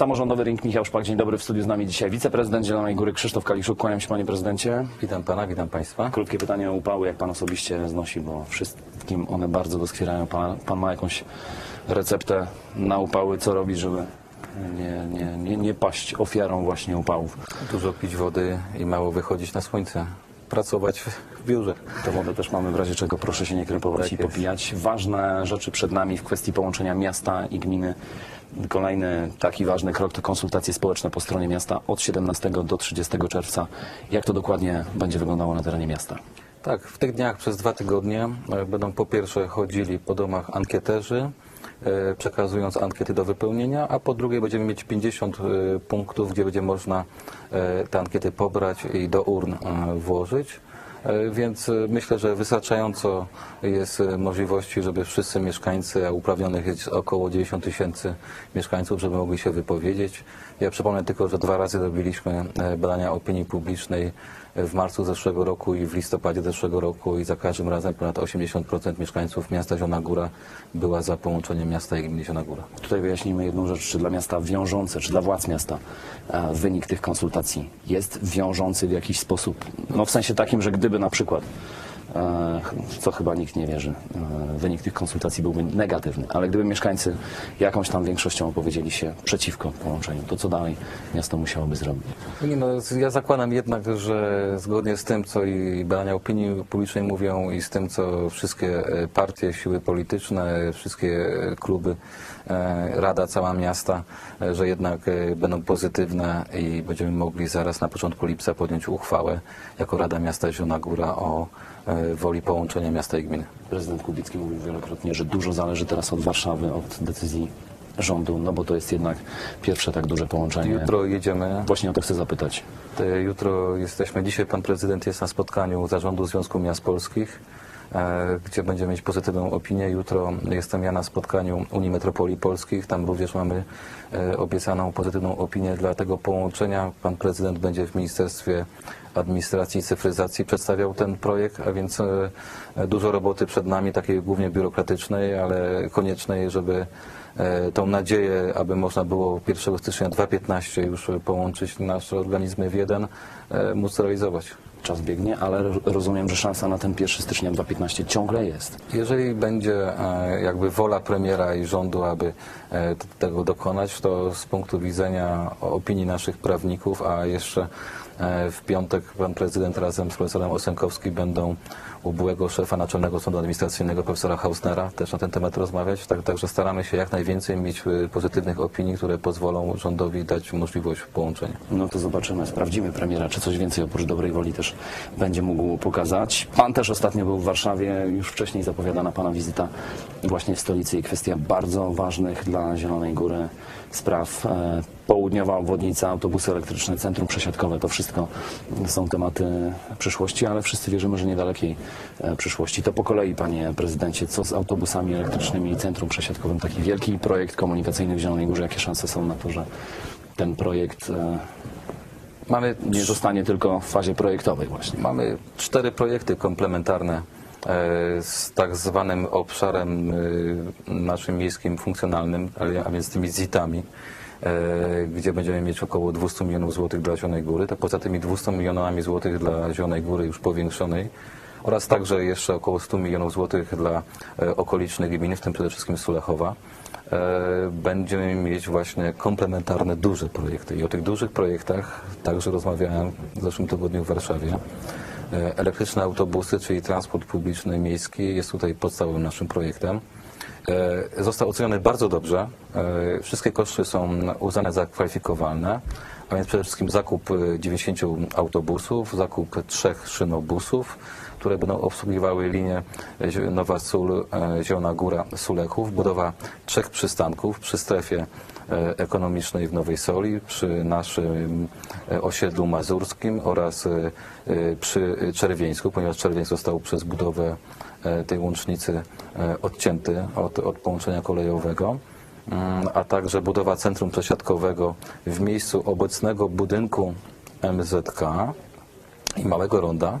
Samorządowy Ring Michał Szpak, dzień dobry w studiu z nami dzisiaj wiceprezydent Zielonej Góry Krzysztof Kaliszuk. Kłaniam się panie prezydencie. Witam pana, witam państwa. Krótkie pytanie o upały, jak pan osobiście znosi, bo wszystkim one bardzo doskwierają. Pan, pan ma jakąś receptę na upały, co robić, żeby nie, nie, nie, nie paść ofiarą właśnie upałów. Dużo pić wody i mało wychodzić na słońce. Pracować w biurze. To wodę też mamy w razie czego, proszę się nie krępować Tak i jest. popijać. Ważne rzeczy przed nami w kwestii połączenia miasta i gminy. Kolejny taki ważny krok to konsultacje społeczne po stronie miasta od 17 do 30 czerwca. Jak to dokładnie będzie wyglądało na terenie miasta? Tak, w tych dniach przez dwa tygodnie e, będą po pierwsze chodzili po domach ankieterzy, przekazując ankiety do wypełnienia, a po drugie będziemy mieć 50 e, punktów, gdzie będzie można e, te ankiety pobrać i do urn e, włożyć. E, Więc e, myślę, że wystarczająco jest e, możliwości, żeby wszyscy mieszkańcy, a uprawnionych jest około 90 tysięcy mieszkańców, żeby mogli się wypowiedzieć. Ja przypomnę tylko, że dwa razy robiliśmy e, badania opinii publicznej w marcu zeszłego roku i w listopadzie zeszłego roku i za każdym razem ponad 80% mieszkańców miasta Zielona Góra była za połączeniem miasta i gminy Zielona Góra. Tutaj wyjaśnijmy jedną rzecz, czy dla miasta wiążące, czy dla władz miasta e, wynik tych konsultacji jest wiążący w jakiś sposób. No w sensie takim, że gdyby na przykład, co chyba nikt nie wierzy, e, wynik tych konsultacji byłby negatywny, ale gdyby mieszkańcy jakąś tam większością opowiedzieli się przeciwko połączeniu, to co dalej miasto musiałoby zrobić? Nie, no, ja zakładam jednak, że zgodnie z tym, co i badania opinii publicznej mówią i z tym, co wszystkie e, partie, siły polityczne, wszystkie e, kluby, e, Rada, cała miasta, e, że jednak e, będą pozytywne i będziemy mogli zaraz na początku lipca podjąć uchwałę jako Rada Miasta Zielona Góra o e, woli połączenia miasta i gminy. Prezydent Kubicki mówił wielokrotnie, że dużo zależy teraz od Warszawy, od decyzji rządu, no bo to jest jednak pierwsze tak duże połączenie. Jutro jedziemy Właśnie o to chcę zapytać. E, Jutro jesteśmy, dzisiaj pan prezydent jest na spotkaniu zarządu Związku Miast Polskich, e, gdzie będziemy mieć pozytywną opinię. Jutro jestem ja na spotkaniu Unii Metropolii Polskich, tam również mamy e, obiecaną pozytywną opinię dla tego połączenia. Pan prezydent będzie w Ministerstwie Administracji i Cyfryzacji przedstawiał ten projekt, a więc e, e, dużo roboty przed nami, takiej głównie biurokratycznej, ale koniecznej, żeby e, tą nadzieję, aby można było 1 stycznia 2015 już połączyć nasze organizmy w jeden, e, móc realizować. Czas biegnie, ale ro- rozumiem, że szansa na ten 1 stycznia 2015 ciągle jest. Jeżeli będzie e, jakby wola premiera i rządu, aby e, tego dokonać, to z punktu widzenia opinii naszych prawników, a jeszcze e, w piątek pan prezydent razem z profesorem Osenkowskim będą u byłego szefa Naczelnego Sądu Administracyjnego profesora Hausnera też na ten temat rozmawiać. Tak, także staramy się jak najwięcej mieć e, pozytywnych opinii, które pozwolą rządowi dać możliwość połączenia. No to zobaczymy, sprawdzimy premiera, czy coś więcej oprócz dobrej woli też będzie mógł pokazać. Pan też ostatnio był w Warszawie, już wcześniej zapowiadana Pana wizyta właśnie w stolicy i kwestia bardzo ważnych dla Zielonej Góry spraw. E, Południowa obwodnica, autobusy elektryczne, centrum przesiadkowe, to wszystko są tematy przyszłości, ale wszyscy wierzymy, że niedalekiej przyszłości. To po kolei, Panie Prezydencie, co z autobusami elektrycznymi i centrum przesiadkowym? Taki wielki projekt komunikacyjny w Zielonej Górze, jakie szanse są na to, że ten projekt e, Mamy nie zostanie tylko w fazie projektowej właśnie. Mamy cztery projekty komplementarne e, z tak zwanym obszarem e, naszym miejskim funkcjonalnym, ale- a więc tymi ZIT-ami, e, gdzie będziemy mieć około 200 milionów złotych dla Zielonej Góry. To poza tymi 200 milionami złotych dla Zielonej Góry już powiększonej oraz także jeszcze około 100 milionów złotych dla e, okolicznych gmin, w tym przede wszystkim Sulechowa e, będziemy mieć właśnie komplementarne duże projekty. I o tych dużych projektach także rozmawiałem w zeszłym tygodniu w Warszawie. E, Elektryczne autobusy, czyli transport publiczny miejski jest tutaj podstawowym naszym projektem. Został oceniony bardzo dobrze. Wszystkie koszty są uznane za kwalifikowalne, a więc przede wszystkim zakup e, 90 autobusów, zakup trzech szynobusów, które będą obsługiwały linię Nowa Sól, e, Zielona Góra, Sulechów, budowa trzech przystanków przy strefie e, ekonomicznej w Nowej Soli, przy naszym e, osiedlu mazurskim oraz przy Czerwieńsku, ponieważ Czerwieńsk został przez budowę tej łącznicy odcięty od, od połączenia kolejowego. Mm, a także budowa centrum przesiadkowego w miejscu obecnego budynku MZK i Małego Ronda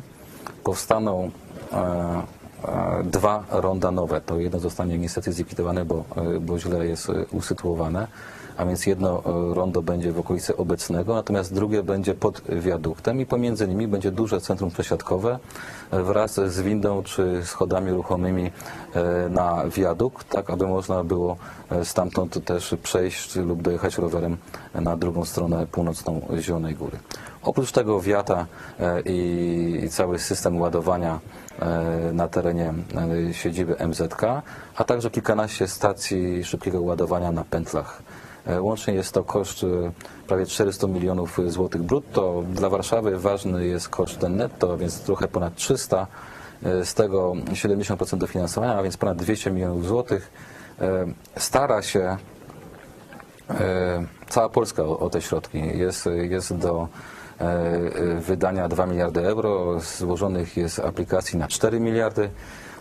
powstaną e, e, dwa ronda nowe. To jedno zostanie niestety zlikwidowane, bo, e, bo źle jest usytuowane, a więc jedno e, rondo będzie w okolicy obecnego, natomiast drugie będzie pod wiaduktem i pomiędzy nimi będzie duże centrum przesiadkowe e, wraz z windą czy schodami ruchomymi e, na wiadukt, tak aby można było stamtąd też przejść lub dojechać rowerem na drugą stronę północną Zielonej Góry. Oprócz tego wiata i cały system ładowania na terenie siedziby MZK, a także kilkanaście stacji szybkiego ładowania na pętlach. E, Łącznie jest to koszt e, prawie 400 milionów złotych brutto. Dla Warszawy ważny jest koszt ten netto, więc trochę ponad 300. E, Z tego 70% dofinansowania, a więc ponad 200 milionów złotych. Stara się Cała Polska o, te środki. Jest, jest do wydania 2 miliardy euro, złożonych jest aplikacji na 4 miliardy.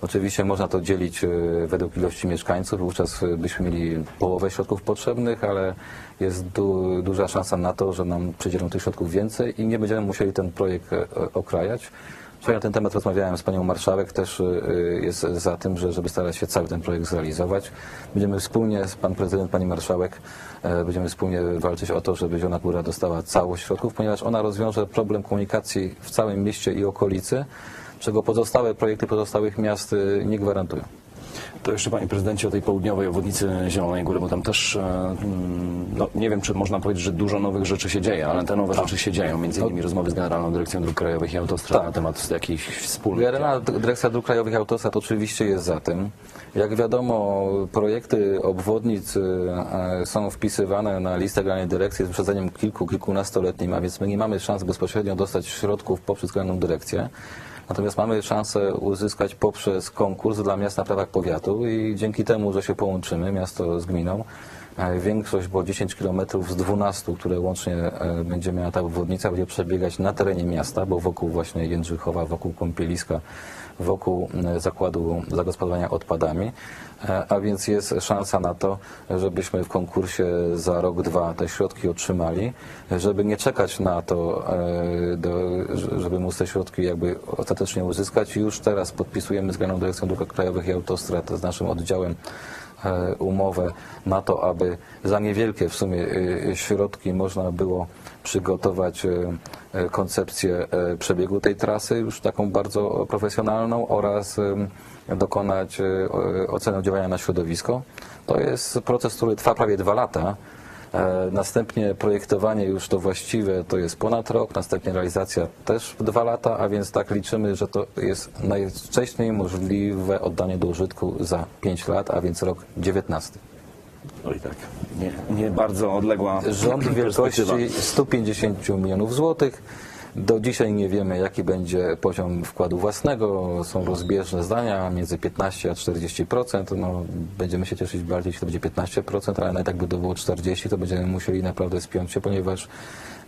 Oczywiście można to dzielić e, według ilości mieszkańców, wówczas e, byśmy mieli połowę środków potrzebnych, ale jest du, duża szansa na to, że nam przydzielą tych środków więcej i nie będziemy musieli ten projekt e, okrajać. Wczoraj na ten temat rozmawiałem z panią marszałek, też jest za tym, że, żeby starać się cały ten projekt zrealizować. Będziemy wspólnie, pan prezydent, pani marszałek, będziemy wspólnie walczyć o to, żeby Zielona Góra dostała całość środków, ponieważ ona rozwiąże problem komunikacji w całym mieście i okolicy, czego pozostałe projekty pozostałych miast y, nie gwarantują. To jeszcze panie prezydencie o tej południowej obwodnicy Zielonej Góry, bo tam też, e, mm, no nie wiem czy można powiedzieć, że dużo nowych rzeczy się dzieje, ale te nowe rzeczy się dzieją. Między innymi rozmowy z Generalną Dyrekcją Dróg Krajowych i Autostrad Tak. na temat jakichś wspólnych... Generalna Dyrekcja Dróg Krajowych i Autostrad oczywiście jest za tym. Jak wiadomo, projekty obwodnic y, e, są wpisywane na listę Generalnej Dyrekcji z wyprzedzeniem kilku, kilkunastoletnim, a więc my nie mamy szans bezpośrednio dostać środków poprzez Generalną Dyrekcję. Natomiast mamy szansę uzyskać poprzez konkurs dla miast na prawach powiatu i dzięki temu, że się połączymy, miasto z gminą, e, większość, bo 10 km z 12, które łącznie e, będzie miała ta obwodnica, będzie przebiegać na terenie miasta, bo wokół właśnie Jędrzychowa, wokół Kąpieliska, wokół e, zakładu zagospodarowania odpadami, E, a więc jest szansa na to, żebyśmy w konkursie za rok, dwa te środki otrzymali, żeby nie czekać na to, e, żeby móc te środki jakby ostatecznie uzyskać. Już teraz podpisujemy z Generalną Dyrekcją Dróg Krajowych i Autostrad z naszym oddziałem umowę na to, aby za niewielkie w sumie środki można było przygotować e, e, koncepcję e, przebiegu tej trasy, już taką bardzo profesjonalną oraz dokonać oceny oddziaływania na środowisko. To jest proces, który trwa prawie dwa lata. Następnie projektowanie już to właściwe to jest ponad rok, następnie realizacja też dwa lata, a więc tak liczymy, że to jest najwcześniej możliwe oddanie do użytku za 5 lat, a więc rok 19. No i tak, nie, nie bardzo odległa Rząd wielkości 150 milionów złotych. Do dzisiaj nie wiemy, jaki będzie poziom wkładu własnego. Są rozbieżne zdania, między 15 a 40%. No, będziemy się cieszyć bardziej, jeśli to będzie 15%, ale nawet jakby to było 40%, to będziemy musieli naprawdę spiąć się, ponieważ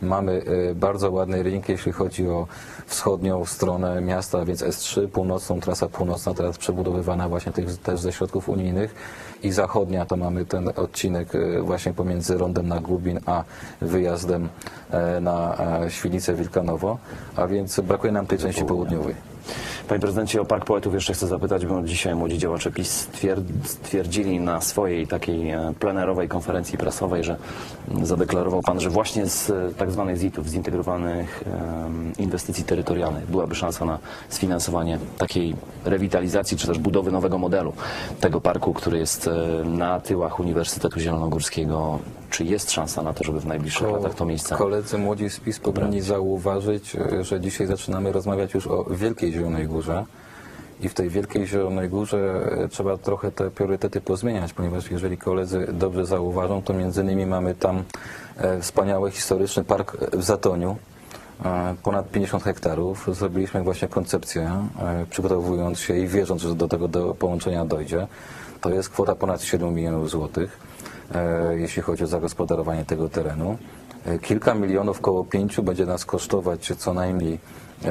mamy e, bardzo ładny rynek, jeśli chodzi o wschodnią stronę miasta, więc S3, północną, trasa północna teraz przebudowywana właśnie tych, też ze środków unijnych. I zachodnia to mamy ten odcinek e, właśnie pomiędzy rondem na Gubin a wyjazdem e, na Świdnicę Wilkanowo, a więc brakuje nam tej części południowej. Panie prezydencie, o Park Poetów jeszcze chcę zapytać, bo dzisiaj młodzi działacze PiS stwier- stwierdzili na swojej takiej e, plenerowej konferencji prasowej, że mm, zadeklarował pan, że właśnie z tak zwanych ZIT-ów, zintegrowanych inwestycji terytorialnych, byłaby szansa na sfinansowanie takiej rewitalizacji, czy też budowy nowego modelu tego parku, który jest e, na tyłach Uniwersytetu Zielonogórskiego. Czy jest szansa na to, żeby w najbliższych latach to miejsce... Koledzy młodzi z PiS powinni zauważyć, że dzisiaj zaczynamy rozmawiać już o Wielkiej Zielonej Górze. I w tej Wielkiej Zielonej Górze e, trzeba trochę te priorytety pozmieniać, ponieważ jeżeli koledzy dobrze zauważą, to między innymi mamy tam e, wspaniały historyczny park w Zatoniu, e, ponad 50 hektarów. Zrobiliśmy właśnie koncepcję, przygotowując się i wierząc, że do tego do połączenia dojdzie. To jest kwota ponad 7 milionów złotych, jeśli chodzi o zagospodarowanie tego terenu. E, Kilka milionów, koło pięciu będzie nas kosztować co najmniej e,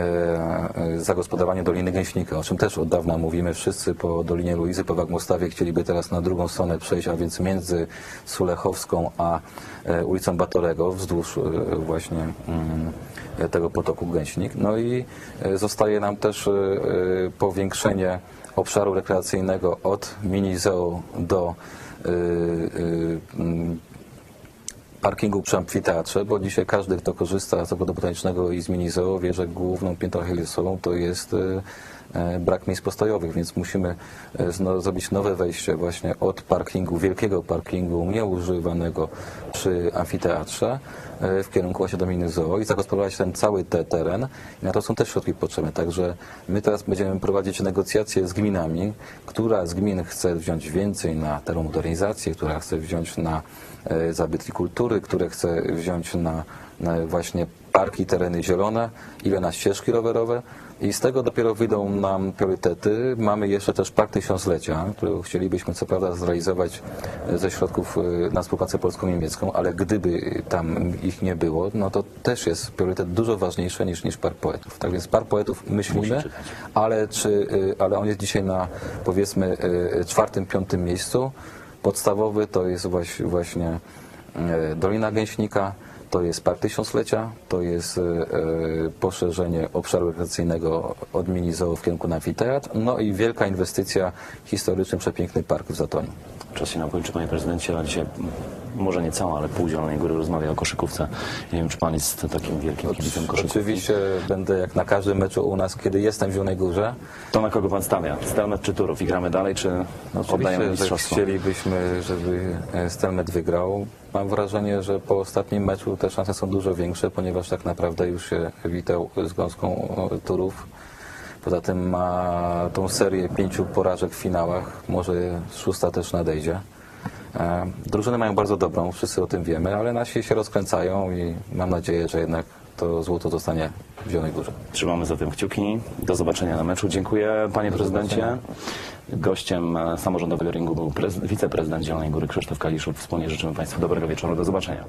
e, zagospodarowanie Doliny Gęśnika, o czym też od dawna mówimy. Wszyscy po Dolinie Luizy, po Wagmostawie chcieliby teraz na drugą stronę przejść, a więc między Sulechowską a e, ulicą Batorego, wzdłuż e, właśnie mm, e, tego potoku Gęśnik. No i e, zostaje nam też e, e, powiększenie obszaru rekreacyjnego od mini zoo do e, e, parkingu przy amfiteatrze, bo dzisiaj każdy, kto korzysta z ogrodu botanicznego i z mini zoo, wie, że główną piętą Achillesową to jest e, brak miejsc postojowych, więc musimy e, zrobić nowe wejście właśnie od parkingu, wielkiego parkingu nieużywanego przy amfiteatrze e, w kierunku mini zoo i zagospodarować ten cały te teren. I na to są też środki potrzebne, także my teraz będziemy prowadzić negocjacje z gminami, która z gmin chce wziąć więcej na termomodernizację, która chce wziąć na e, zabytki kultury, które chce wziąć na, na właśnie parki, tereny zielone, ile na ścieżki rowerowe i z tego dopiero wyjdą nam priorytety. Mamy jeszcze też Park Tysiąclecia, który chcielibyśmy co prawda zrealizować e, ze środków e, na współpracę polsko-niemiecką, ale gdyby tam ich nie było, no to też jest priorytet dużo ważniejszy niż, niż Park Poetów. Tak więc Park Poetów myślimy, ale, czy, y, ale on jest dzisiaj na powiedzmy czwartym, piątym miejscu. Podstawowy to jest właśnie, Dolina Gęśnika, to jest Park Tysiąclecia, to jest y, y, poszerzenie obszaru rekreacyjnego od mini zoo w kierunku na amfiteatr, no i wielka inwestycja historyczny, przepiękny park w Zatonie. Czas się nam kończy, panie prezydencie, a dzisiaj może nie cała, ale pół Zielonej Góry rozmawia o koszykówce. Nie wiem, czy pan jest takim wielkim kibicem koszykówki. Oczywiście będę jak na każdym meczu u nas, kiedy jestem w Zielonej Górze, To na kogo pan stawia? Stelmet czy Turów? I gramy dalej, czy oddajemy Oczywiście, że mistrzostwo? chcielibyśmy, żeby e, Stelmet wygrał. Mam wrażenie, że po ostatnim meczu te szanse są dużo większe, ponieważ tak naprawdę już się witał z gąską Turów. Poza tym ma tą serię pięciu porażek w finałach, może szósta też nadejdzie. E, Drużyny mają bardzo dobrą, wszyscy o tym wiemy, ale nasi się rozkręcają i mam nadzieję, że jednak to złoto zostanie w Zielonej Górze. Trzymamy za tym kciuki. Do zobaczenia na meczu. Dziękuję panie prezydencie. Gościem e, samorządowego ringu był prez- wiceprezydent Zielonej Góry Krzysztof Kaliszów. Wspólnie życzymy państwu dobrego wieczoru. Do zobaczenia.